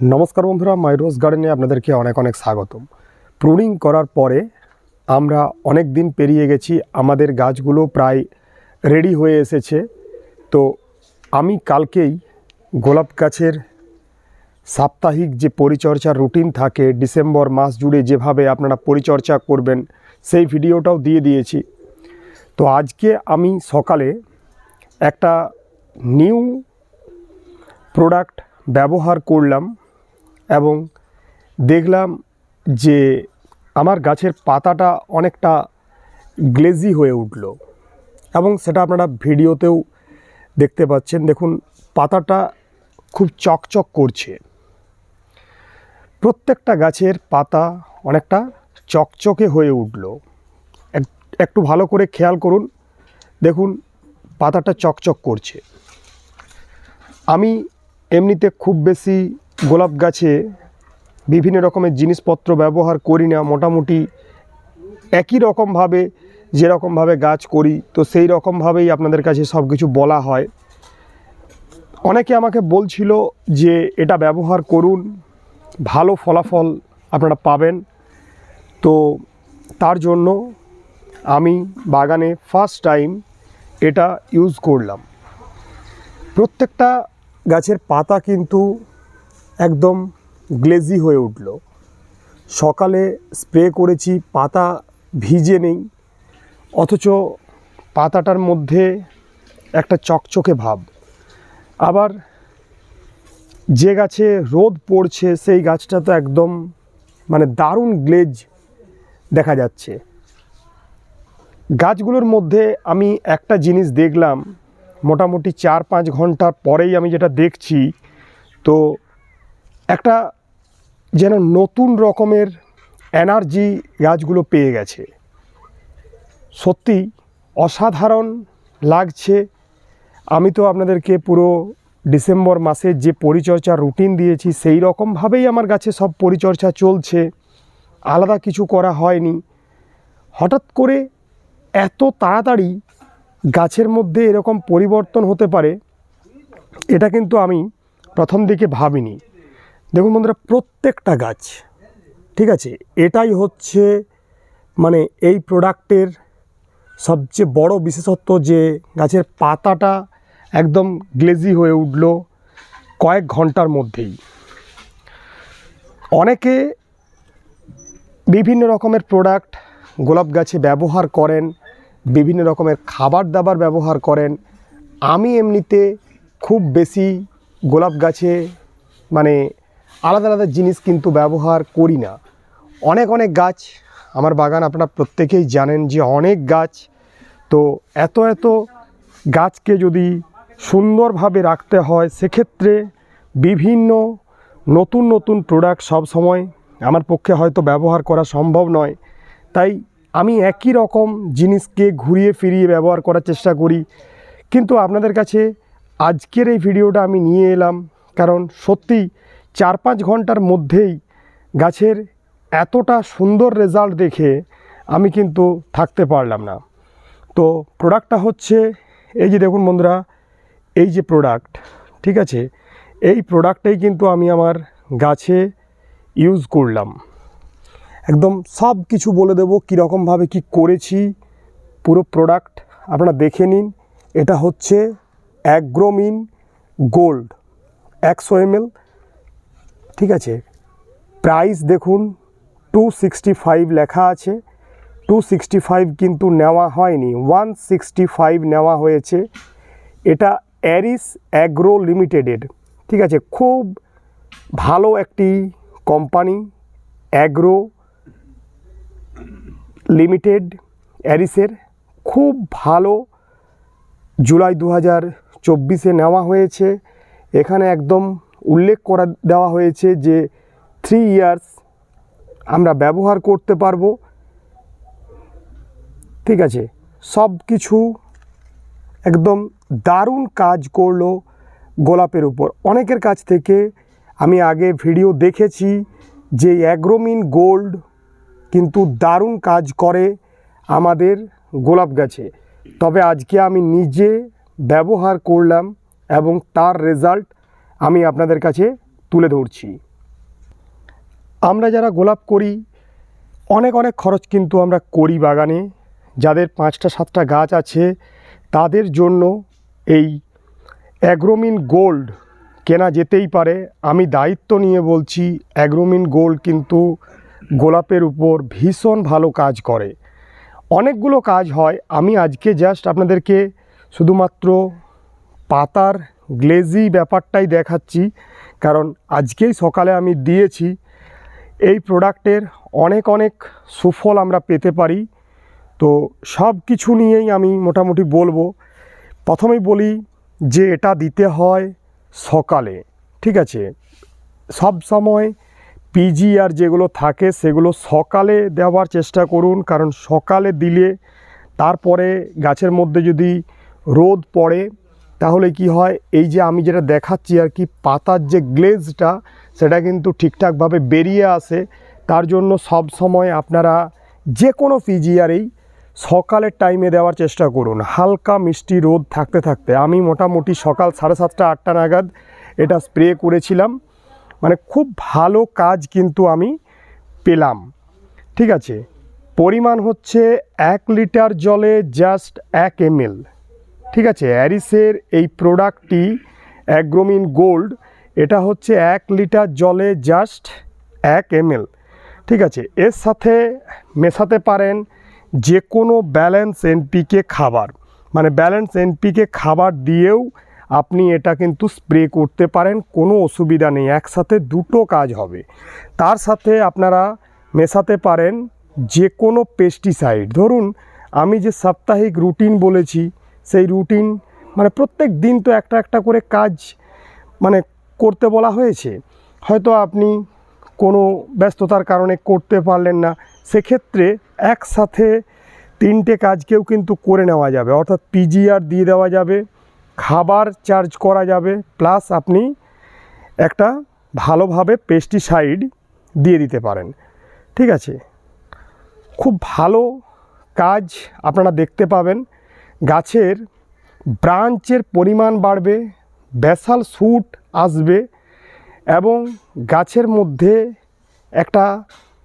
নমস্কার বন্ধুরা মাই রোজ গার্ডেনে আপনাদেরকে অনেক অনেক স্বাগতম। প্রুনিং করার পরে আমরা অনেক দিন পেরিয়ে গেছি, আমাদের গাছগুলো প্রায় রেডি হয়ে এসেছে। তো আমি কালকেই গোলাপ গাছের সাপ্তাহিক যে পরিচর্যার রুটিন থাকে ডিসেম্বর মাস জুড়ে যেভাবে আপনারা পরিচর্যা করবেন, সেই ভিডিওটাও দিয়ে দিয়েছি। তো আজকে আমি সকালে একটা নিউ প্রোডাক্ট ব্যবহার করলাম। এবং দেখলাম যে আমার গাছের পাতাটা অনেকটা গ্লেজি হয়ে উঠল। এবং সেটা আপনারা ভিডিওতেও দেখতে পাচ্ছেন। দেখুন, পাতাটা খুব চকচক করছে। প্রত্যেকটা গাছের পাতা অনেকটা চকচকে হয়ে উঠল। এক- একটু ভালো করে খেয়াল করুন। দেখুন, পাতাটা চকচক করছে। আমি এমনিতে খুব বেশি গোলাপ গাছে বিভিন্ন রকমের জিনিসপত্র ব্যবহার করি না, মোটামুটি একই রকমভাবে, যেরকমভাবে গাছ করি, তো সেই রকমভাবেই আপনাদের কাছে সব কিছু বলা হয়। অনেকে আমাকে বলছিল যে এটা ব্যবহার করুন, ভালো ফলাফল আপনারা পাবেন। তো তার জন্য আমি বাগানে ফার্স্ট টাইম এটা ইউজ করলাম। প্রত্যেকটা গাছের পাতা কিন্তু একদম গ্লেজি হয়ে উঠল। সকালে স্প্রে করেছি, পাতা ভিজে নেই, অথচ পাতাটার মধ্যে একটা চকচকে ভাব। আবার যে গাছে রোদ পড়ছে, সেই গাছটা তো একদম মানে দারুণ গ্লেজ দেখা যাচ্ছে। গাছগুলোর মধ্যে আমি একটা জিনিস দেখলাম, মোটামুটি চার পাঁচ ঘণ্টার পরেই আমি যেটা দেখছি, তো একটা যেন নতুন রকমের এনার্জি গাছগুলো পেয়ে গেছে। সত্যি অসাধারণ লাগছে। আমি তো আপনাদেরকে পুরো ডিসেম্বর মাসে যে পরিচর্যার রুটিন দিয়েছি, সেই রকমভাবেই আমার গাছে সব পরিচর্যা চলছে। আলাদা কিছু করা হয়নি। হঠাৎ করে এত তাড়াতাড়ি গাছের মধ্যে এরকম পরিবর্তন হতে পারে, এটা কিন্তু আমি প্রথম দিকে ভাবিনি। দেখুন বন্ধুরা, প্রত্যেকটা গাছ, ঠিক আছে, এটাই হচ্ছে মানে এই প্রোডাক্টের সবচেয়ে বড় বিশেষত্ব যে গাছের পাতাটা একদম গ্লেজি হয়ে উঠল কয়েক ঘণ্টার মধ্যেই। অনেকে বিভিন্ন রকমের প্রোডাক্ট গোলাপ গাছে ব্যবহার করেন, বিভিন্ন রকমের খাবার দাবার ব্যবহার করেন। আমি এমনিতে খুব বেশি গোলাপ গাছে মানে আলাদা আলাদা জিনিস কিন্তু ব্যবহার করি না। অনেক অনেক গাছ আমার বাগান আপনারা প্রত্যেকেই জানেন যে অনেক গাছ। তো এত এত গাছকে যদি সুন্দরভাবে রাখতে হয়, সেক্ষেত্রে বিভিন্ন নতুন নতুন প্রোডাক্ট সব সময় আমার পক্ষে হয়তো ব্যবহার করা সম্ভব নয়। তাই আমি একই রকম জিনিসকে ঘুরিয়ে ফিরিয়ে ব্যবহার করার চেষ্টা করি। কিন্তু আপনাদের কাছে আজকের এই ভিডিওটা আমি নিয়ে এলাম। কারণ সত্যি চার পাঁচ ঘণ্টার মধ্যেই গাছের এতটা সুন্দর রেজাল্ট দেখে আমি কিন্তু থাকতে পারলাম না। তো প্রোডাক্টটা হচ্ছে, এই যে দেখুন বন্ধুরা, এই যে প্রোডাক্ট ঠিক আছে? এই প্রোডাক্টটাই কিন্তু আমি আমার গাছে ইউজ করলাম। একদম সব কিছু বলে দেবো কীরকমভাবে কি করেছি, পুরো প্রোডাক্ট আপনারা দেখে নিন। এটা হচ্ছে অ্যাগ্রোমিন গোল্ড একশো এমএল ঠিক আছে? প্রাইস দেখুন টু সিক্সটি ফাইভ লেখা আছে। টু সিক্সটি ফাইভ কিন্তু নেওয়া হয়নি। ওয়ান সিক্সটি ফাইভ নেওয়া হয়েছে। এটা অ্যারিস অ্যাগ্রো লিমিটেডের ঠিক আছে? খুব ভালো একটি কোম্পানি অ্যাগ্রো লিমিটেড অ্যারিসের খুব ভালো জুলাই দু হাজার চব্বিশে নেওয়া হয়েছে। এখানে একদম উল্লেখ করা দেওয়া হয়েছে যে থ্রি ইয়ার্স আমরা ব্যবহার করতে পারব। ঠিক আছে? সব কিছু একদম দারুণ কাজ করল গোলাপের উপর। অনেকের কাছ থেকে আমি আগে ভিডিও দেখেছি যে অ্যাগ্রোমিন গোল্ড কিন্তু দারুণ কাজ করে আমাদের গোলাপ গাছে। তবে আজকে আমি নিজে ব্যবহার করলাম এবং তার রেজাল্ট আমি আপনাদের কাছে তুলে ধরছি। আমরা যারা গোলাপ করি, অনেক অনেক খরচ কিন্তু আমরা করি বাগানে। যাদের পাঁচটা, সাতটা গাছ আছে, তাদের জন্য এই অ্যাগ্রোমিন গোল্ড কেনা যেতেই পারে। আমি দায়িত্ব নিয়ে বলছি, অ্যাগ্রোমিন গোল্ড কিন্তু গোলাপের উপর ভীষণ ভালো কাজ করে। অনেকগুলো কাজ হয়। আমি আজকে জাস্ট আপনাদেরকে শুধুমাত্র পাতার গ্লেজি ব্যাপারটাই দেখাচ্ছি। কারণ আজকেই সকালে আমি দিয়েছি। এই প্রোডাক্টের অনেক অনেক সুফল আমরা পেতে পারি। তো সব কিছু নিয়েই আমি মোটামুটি বলব। প্রথমেই বলি যে এটা দিতে হয় সকালে, ঠিক আছে? সব সময় পিজি আর যেগুলো থাকে সেগুলো সকালে দেওয়ার চেষ্টা করুন। কারণ সকালে দিলে তারপরে গাছের মধ্যে যদি রোদ পড়ে তাহলে কি হয়? এই যে আমি যেটা দেখাচ্ছি আর কি, পাতার যে গ্লেজটা সেটা কিন্তু ঠিকঠাকভাবে বেরিয়ে আসে। তার জন্য সব সময় আপনারা যে কোনো পিজিআরেই সকালের টাইমে দেওয়ার চেষ্টা করুন। হালকা মিষ্টি রোদ থাকতে থাকতে। আমি মোটামুটি সকাল সাড়ে সাতটা, আটটা নাগাদ এটা স্প্রে করেছিলাম। মানে খুব ভালো কাজ কিন্তু আমি পেলাম। ঠিক আছে? পরিমাণ হচ্ছে এক লিটার জলে জাস্ট এক এমএল ঠিক আছে, অ্যারিসের এই প্রোডাক্টটি অ্যাগ্রোমিন গোল্ড, এটা হচ্ছে এক লিটার জলে জাস্ট এক এমএল। ঠিক আছে, এর সাথে মেশাতে পারেন যে কোনো ব্যালেন্স এনপিকে খাবার। মানে ব্যালেন্স এনপিকে খাবার দিয়েও আপনি এটা কিন্তু স্প্রে করতে পারেন, কোনো অসুবিধা নেই, একসাথে দুটো কাজ হবে। তার সাথে আপনারা মেশাতে পারেন যে কোনো পেস্টিসাইড ধরুন, আমি যে সাপ্তাহিক রুটিন বলেছি সেই রুটিন মানে প্রত্যেক দিন তো একটা একটা করে কাজ মানে করতে বলা হয়েছে। হয়তো আপনি কোনো ব্যস্ততার কারণে করতে পারলেন না, সেক্ষেত্রে একসাথে তিনটে কাজকেও কিন্তু করে নেওয়া যাবে। অর্থাৎ পিজিআর দিয়ে দেওয়া যাবে, খাবার চার্জ করা যাবে প্লাস আপনি একটা ভালোভাবে পেস্টিসাইড দিয়ে দিতে পারেন। ঠিক আছে? খুব ভালো কাজ আপনারা দেখতে পাবেন। গাছের ব্রাঞ্চের পরিমাণ বাড়বে ব্যাসাল স্যুট আসবে এবং গাছের মধ্যে একটা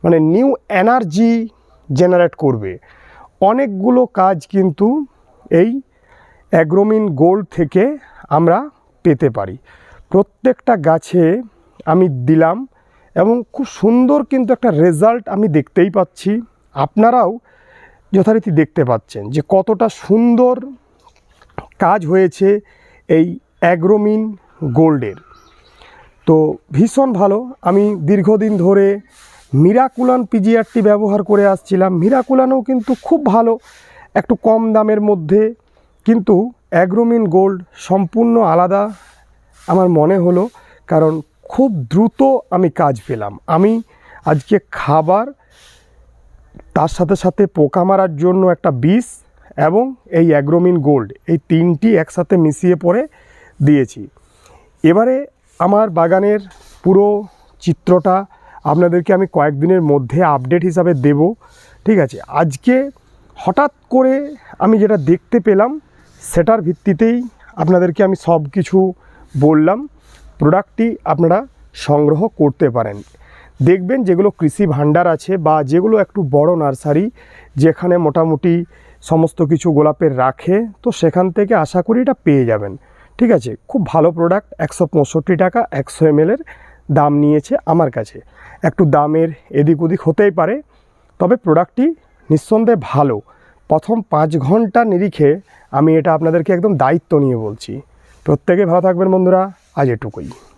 মানে নিউ এনার্জি জেনারেট করবে। অনেকগুলো কাজ কিন্তু এই অ্যাগ্রোমিন গোল্ড থেকে আমরা পেতে পারি। প্রত্যেকটা গাছে আমি দিলাম এবং খুব সুন্দর কিন্তু একটা রেজাল্ট আমি দেখতেই পাচ্ছি। আপনারাও যথারীতি দেখতে পাচ্ছেন যে কতটা সুন্দর কাজ হয়েছে এই অ্যাগ্রোমিন গোল্ডের। তো ভীষণ ভালো। আমি দীর্ঘদিন ধরে মিরাকুলান পিজিআরটি ব্যবহার করে আসছিলাম। মিরাকুলানও কিন্তু খুব ভালো, একটু কম দামের মধ্যে, কিন্তু অ্যাগ্রোমিন গোল্ড সম্পূর্ণ আলাদা আমার মনে হলো, কারণ খুব দ্রুত আমি কাজ পেলাম। আমি আজকে খাবার তার সাথে সাথে পোকা মারার জন্য একটা বিষ এবং এই অ্যাগ্রোমিন গোল্ড, এই তিনটি একসাথে মিশিয়ে পরে দিয়েছি। এবারে আমার বাগানের পুরো চিত্রটা আপনাদেরকে আমি কয়েকদিনের মধ্যে আপডেট হিসাবে দেব, ঠিক আছে? আজকে হঠাৎ করে আমি যেটা দেখতে পেলাম, সেটার ভিত্তিতেই আপনাদেরকে আমি সব কিছু বললাম। প্রোডাক্টটি আপনারা সংগ্রহ করতে পারেন। দেখবেন যেগুলো কৃষি ভাণ্ডার আছে বা যেগুলো একটু বড় নার্সারি, যেখানে মোটামুটি সমস্ত কিছু গোলাপের রাখে, তো সেখান থেকে আশা করি এটা পেয়ে যাবেন। ঠিক আছে? খুব ভালো প্রোডাক্ট একশো পঁয়ষট্টি টাকা, একশো এমএলের দাম নিয়েছে আমার কাছে। একটু দামের এদিক ওদিক হতেই পারে, তবে প্রোডাক্টটি নিঃসন্দেহে ভালো। প্রথম পাঁচ ঘণ্টা নিরিখে আমি এটা আপনাদেরকে একদম দায়িত্ব নিয়ে বলছি। প্রত্যেকে ভালো থাকবেন বন্ধুরা, আজ এটুকুই।